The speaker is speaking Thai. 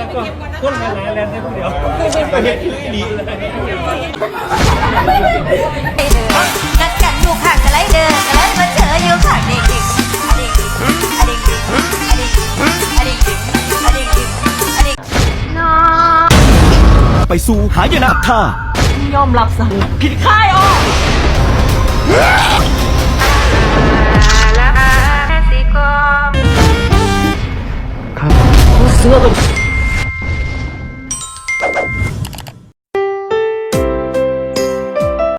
ล้เห็นคือดีหลีนัดกันอยู่ข้างกันไรเดินกันไรมาเจออยู่ข้างเด็กเด็กอด็กเด็กอด็กเด็กอด็กเด็กอด็กกอด็กกอด็กน้องไปสู่หายนะท่ายอมรับซะผิดค่ายออกสิกบเสื้อเป็